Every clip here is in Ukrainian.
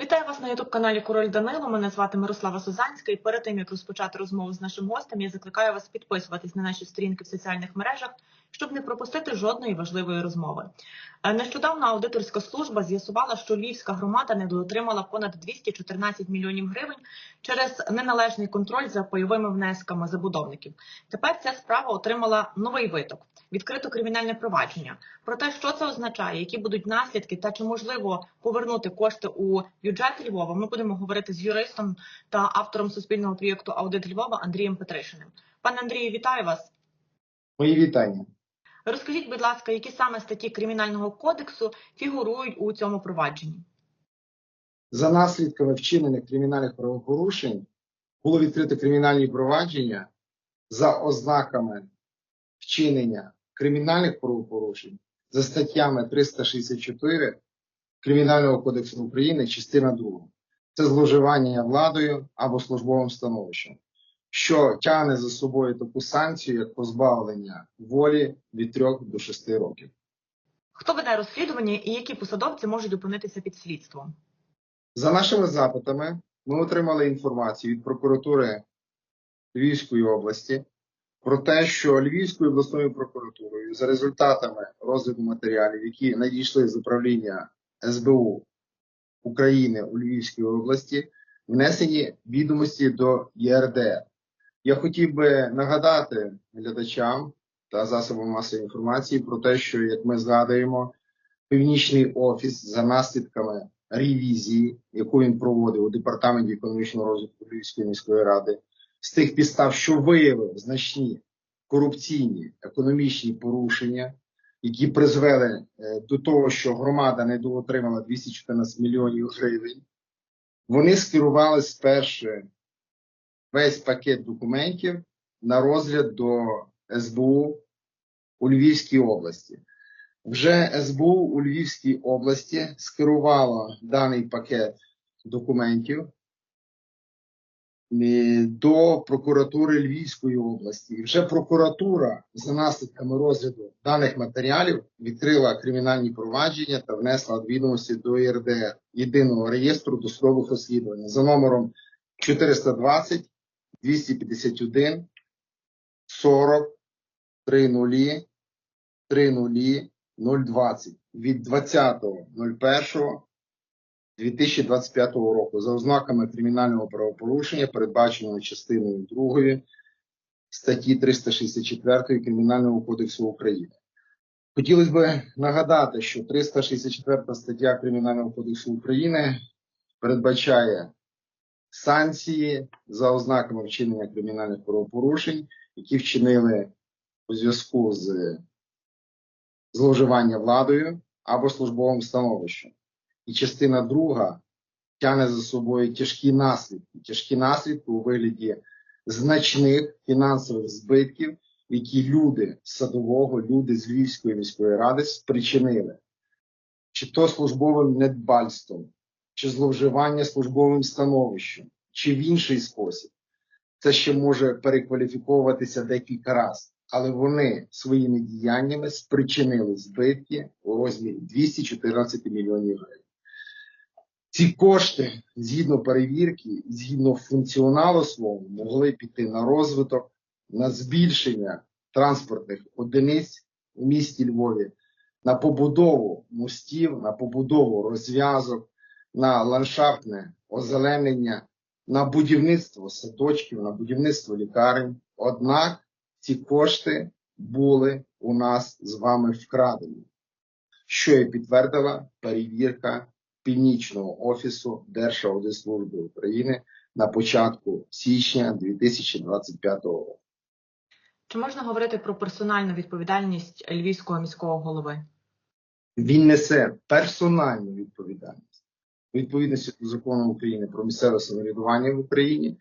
Вітаю вас на ютуб каналі Король Данило. Мене звати Мирослава Сузанська. І перед тим як розпочати розмову з нашим гостем, я закликаю вас підписуватись на наші сторінки в соціальних мережах, щоб не пропустити жодної важливої розмови. Е, Нещодавно аудиторська служба з'ясувала, що Львівська громада недоотримала понад 214 мільйонів гривень через неналежний контроль за пайовими внесками забудовників. Тепер ця справа отримала новий виток. Відкрито кримінальне провадження про те, що це означає, які будуть наслідки, та чи можливо повернути кошти у бюджет Львова. Ми будемо говорити з юристом та автором суспільного проєкту Аудит Львова Андрієм Петришиним. Пане Андрію, вітаю вас. Мої вітання. Розкажіть, будь ласка, які саме статті кримінального кодексу фігурують у цьому провадженні? За наслідками вчинених кримінальних правопорушень було відкрито кримінальні провадження за ознаками вчинення кримінальних правопорушень за статтями 364 Кримінального кодексу України, частина 2. Це зловживання владою або службовим становищем, що тягне за собою таку санкцію, як позбавлення волі від 3 до 6 років. Хто веде розслідування і які посадовці можуть опинитися під слідством? За нашими запитами, ми отримали інформацію від прокуратури Львівської області про те, що Львівською обласною прокуратурою за результатами розгляду матеріалів, які надійшли з управління СБУ України у Львівській області, внесені відомості до ЄРДР. Я хотів би нагадати глядачам та засобам масової інформації про те, що, як ми згадуємо, Північний офіс за наслідками ревізії, яку він проводив у департаменті економічного розвитку Львівської міської ради, з тих підстав, що виявив значні корупційні економічні порушення, які призвели е, до того, що громада недоотримала 214 мільйонів гривень, вони скерували спершу весь пакет документів на розгляд до СБУ у Львівській області. Вже СБУ у Львівській області скерувало даний пакет документів до прокуратури Львівської області. І вже прокуратура за наслідками розгляду даних матеріалів відкрила кримінальні провадження та внесла відомості до ЄРДР єдиного реєстру досудових розслідувань за номером 420 251 40 30 30 020 від 20.01.2025 року за ознаками кримінального правопорушення, передбаченого частиною 2 статті 364 Кримінального кодексу України. Хотілося б нагадати, що 364 стаття Кримінального кодексу України передбачає санкції за ознаками вчинення кримінальних правопорушень, які вчинили у зв'язку з зловживання владою або службовим становищем. І частина друга тягне за собою тяжкі наслідки, тяжкі наслідки у вигляді значних фінансових збитків, які люди з садового, люди з Львівської міської ради спричинили, чи то службовим недбальством, чи зловживання службовим становищем, чи в інший спосіб. Це ще може перекваліфіковуватися декілька разів але вони своїми діяннями спричинили збитки у розмірі 214 мільйонів гривень. Ці кошти, згідно перевірки, згідно функціоналу свого, могли піти на розвиток, на збільшення транспортних одиниць у місті Львові, на побудову мостів, на побудову розв'язок, на ландшафтне озеленення, на будівництво садочків, на будівництво лікарень. Однак ці кошти були у нас з вами вкрадені, що і підтвердила перевірка Північного офісу Держаудитслужби України на початку січня 2025 року. Чи можна говорити про персональну відповідальність львівського міського голови? Він несе персональну відповідальність відповідності до закону України про місцеве самоврядування в Україні.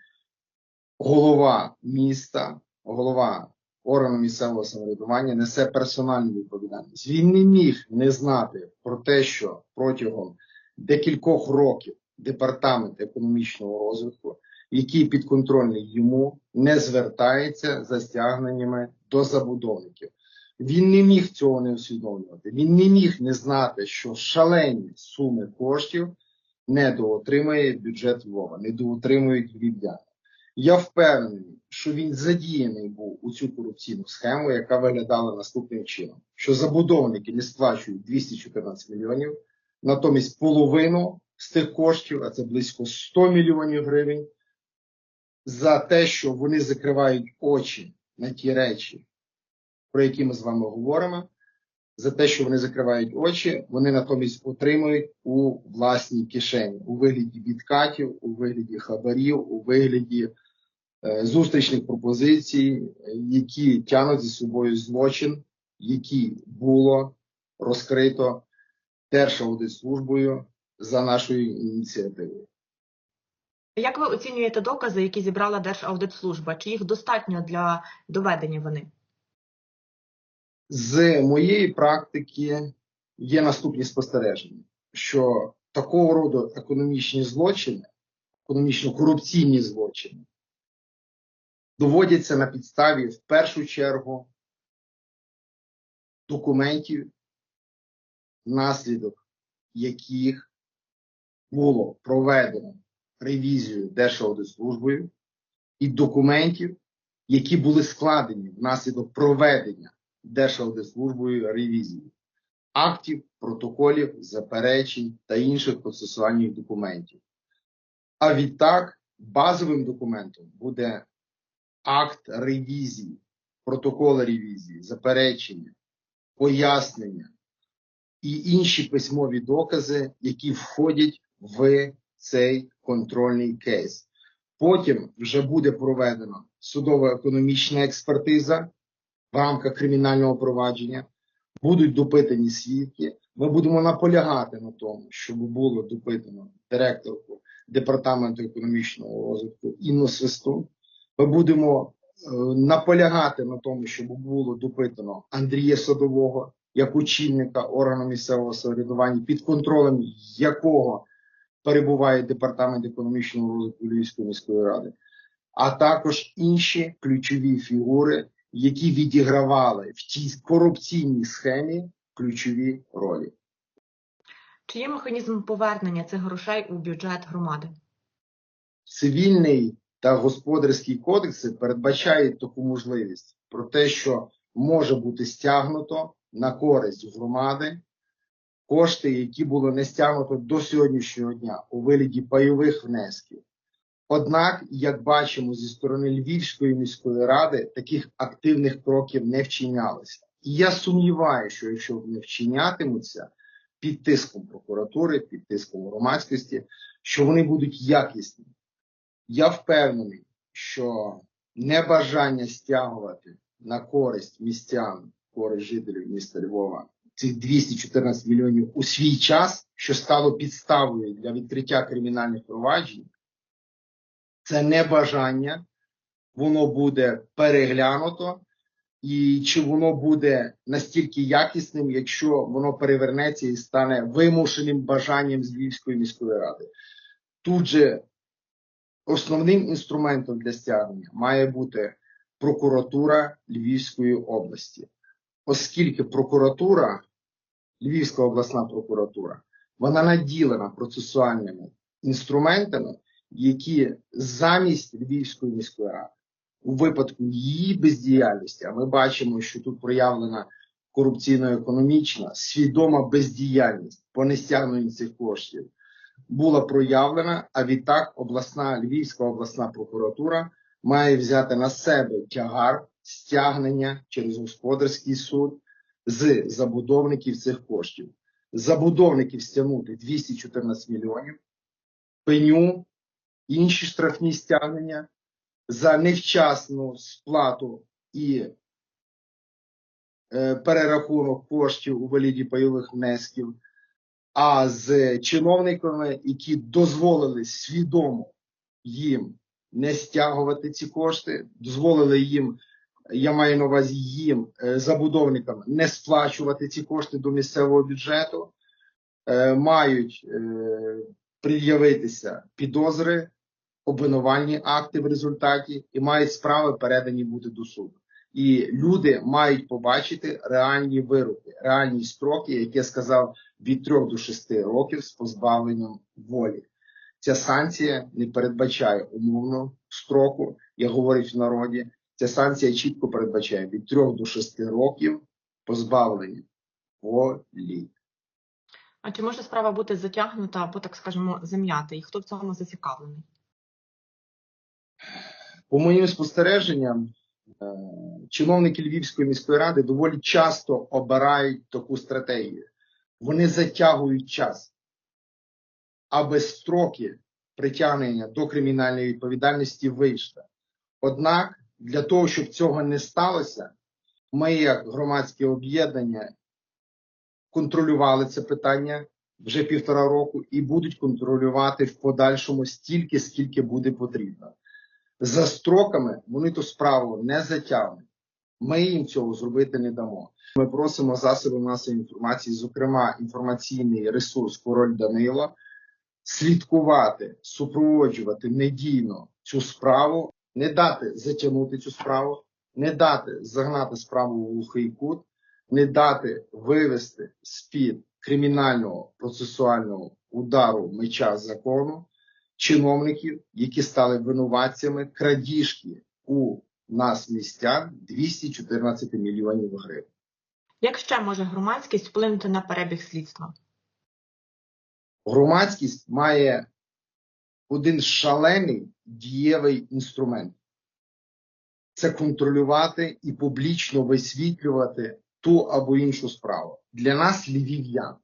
Голова міста голова органу місцевого самоврядування несе персональну відповідальність. Він не міг не знати про те, що протягом декількох років департамент економічного розвитку, який підконтрольний йому, не звертається за стягненнями до забудовників. Він не міг цього не усвідомлювати. Він не міг не знати, що шалені суми коштів недоотримає бюджет Львова, недоотримують львів'яни. Я впевнений, що він задіяний був у цю корупційну схему, яка виглядала наступним чином: що забудовники не сплачують 214 мільйонів, натомість половину з тих коштів, а це близько 100 мільйонів гривень, за те, що вони закривають очі на ті речі, про які ми з вами говоримо. За те, що вони закривають очі, вони натомість отримують у власній кишені у вигляді відкатів, у вигляді хабарів, у вигляді е, зустрічних пропозицій, які тягнуть за собою злочин, який було розкрито Держаудитслужбою за нашою ініціативою. Як ви оцінюєте докази, які зібрала Держаудитслужба? Чи їх достатньо для доведення вини? З моєї практики є наступні спостереження, що такого роду економічні злочини, економічно-корупційні злочини доводяться на підставі в першу чергу документів, внаслідок яких було проведено ревізію Держаудитслужбою і документів, які були складені внаслідок проведення Держаудитслужбою ревізії, актів, протоколів, заперечень та інших процесуальних документів. А відтак базовим документом буде акт ревізії, протокол ревізії, заперечення, пояснення і інші письмові докази, які входять в цей контрольний кейс. Потім вже буде проведена судово-економічна експертиза в рамках кримінального провадження, будуть допитані свідки. Ми будемо наполягати на тому, щоб було допитано директорку департаменту економічного розвитку Інну Свистун. Ми будемо е, наполягати на тому, щоб було допитано Андрія Садового як очільника органу місцевого самоврядування, під контролем якого перебуває департамент економічного розвитку Львівської міської ради, а також інші ключові фігури, які відігравали в цій корупційній схемі ключові ролі. Чи є механізм повернення цих грошей у бюджет громади? Цивільний та господарський кодекси передбачають таку можливість про те, що може бути стягнуто на користь громади кошти, які було не стягнуто до сьогоднішнього дня у вигляді пайових внесків. Однак, як бачимо зі сторони Львівської міської ради, таких активних кроків не вчинялося. І я сумніваюся, що якщо вони вчинятимуться під тиском прокуратури, під тиском громадськості, що вони будуть якісні. Я впевнений, що небажання стягувати на користь містян, користь жителів міста Львова цих 214 мільйонів у свій час, що стало підставою для відкриття кримінальних проваджень, це небажання, воно буде переглянуто, і чи воно буде настільки якісним, якщо воно перевернеться і стане вимушеним бажанням з Львівської міської ради. Тут же основним інструментом для стягнення має бути прокуратура Львівської області, оскільки прокуратура, Львівська обласна прокуратура, вона наділена процесуальними інструментами, які замість Львівської міської ради у випадку її бездіяльності, а ми бачимо, що тут проявлена корупційно-економічна, свідома бездіяльність по нестягненню цих коштів була проявлена, а відтак обласна Львівська обласна прокуратура має взяти на себе тягар стягнення через господарський суд з забудовників цих коштів. Забудовників стягнути 214 мільйонів, пеню, інші штрафні стягнення за невчасну сплату і е, перерахунок коштів у валіді пайових внесків, а з чиновниками, які дозволили свідомо їм не стягувати ці кошти, дозволили їм, я маю на увазі їм, е, забудовникам, не сплачувати ці кошти до місцевого бюджету, е, мають пред'явитися підозри, обвинувальні акти в результаті і мають справи передані бути до суду. І люди мають побачити реальні вироки, реальні строки, як я сказав, від 3 до 6 років з позбавленням волі. Ця санкція не передбачає умовного строку, як говорять в народі. Ця санкція чітко передбачає від 3 до 6 років позбавлення волі. А чи може справа бути затягнута або, так скажемо, зам'ята? І хто в цьому зацікавлений? По моїм спостереженням, е, чиновники Львівської міської ради доволі часто обирають таку стратегію. Вони затягують час, аби строки притягнення до кримінальної відповідальності вийшли. Однак для того, щоб цього не сталося, ми, як громадське об'єднання, контролювали це питання вже півтора року і будуть контролювати в подальшому стільки, скільки буде потрібно. За строками вони ту справу не затягнуть. Ми їм цього зробити не дамо. Ми просимо засоби масової інформації, зокрема інформаційний ресурс Король Данило, слідкувати, супроводжувати медійно цю справу, не дати затягнути цю справу, не дати загнати справу в глухий кут, не дати вивести з-під кримінального процесуального удару меча закону чиновників, які стали винуватцями крадіжки у нас містян 214 мільйонів гривень. Як ще може громадськість вплинути на перебіг слідства? Громадськість має один шалений дієвий інструмент це контролювати і публічно висвітлювати ту або іншу справу. Для нас, львів'ян,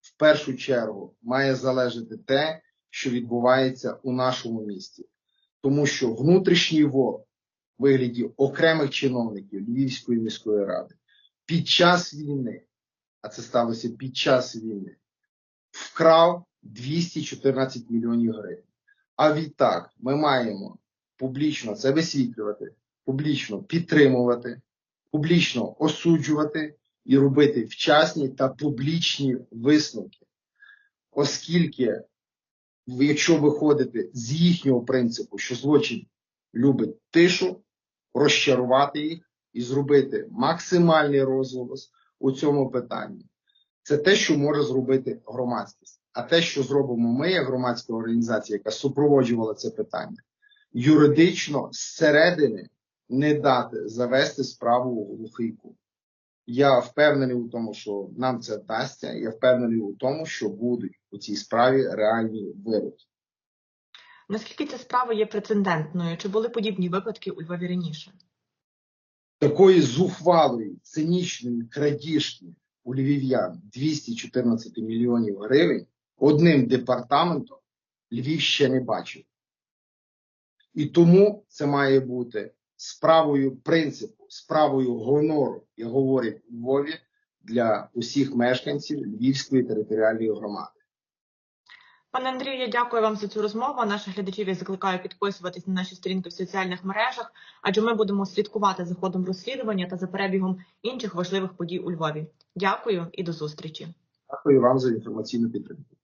в першу чергу має залежати те, що відбувається у нашому місті, тому що внутрішній ворог в вигляді окремих чиновників Львівської міської ради під час війни, а це сталося під час війни, вкрав 214 мільйонів гривень. А відтак ми маємо публічно це висвітлювати, публічно підтримувати, публічно осуджувати і робити вчасні та публічні висновки, оскільки якщо виходити з їхнього принципу, що злочин любить тишу, розчарувати їх і зробити максимальний розголос у цьому питанні. Це те, що може зробити громадськість. А те, що зробимо ми, як громадська організація, яка супроводжувала це питання, юридично зсередини не дати завести справу у глухий кут. Я впевнений у тому, що нам це вдасться. Я впевнений у тому, що будуть у цій справі реальні вироки. Наскільки ця справа є прецедентною? Чи були подібні випадки у Львові раніше? Такої зухвалої, цинічної крадіжки у львів'ян 214 мільйонів гривень одним департаментом Львів ще не бачив. І тому це має бути справою принципу, справою гонору, як говорять у Львові, для усіх мешканців Львівської територіальної громади. Пане Андрію, я дякую вам за цю розмову. Наших глядачів я закликаю підписуватись на наші сторінки в соціальних мережах, адже ми будемо слідкувати за ходом розслідування та за перебігом інших важливих подій у Львові. Дякую і до зустрічі. Дякую вам за інформаційну підтримку.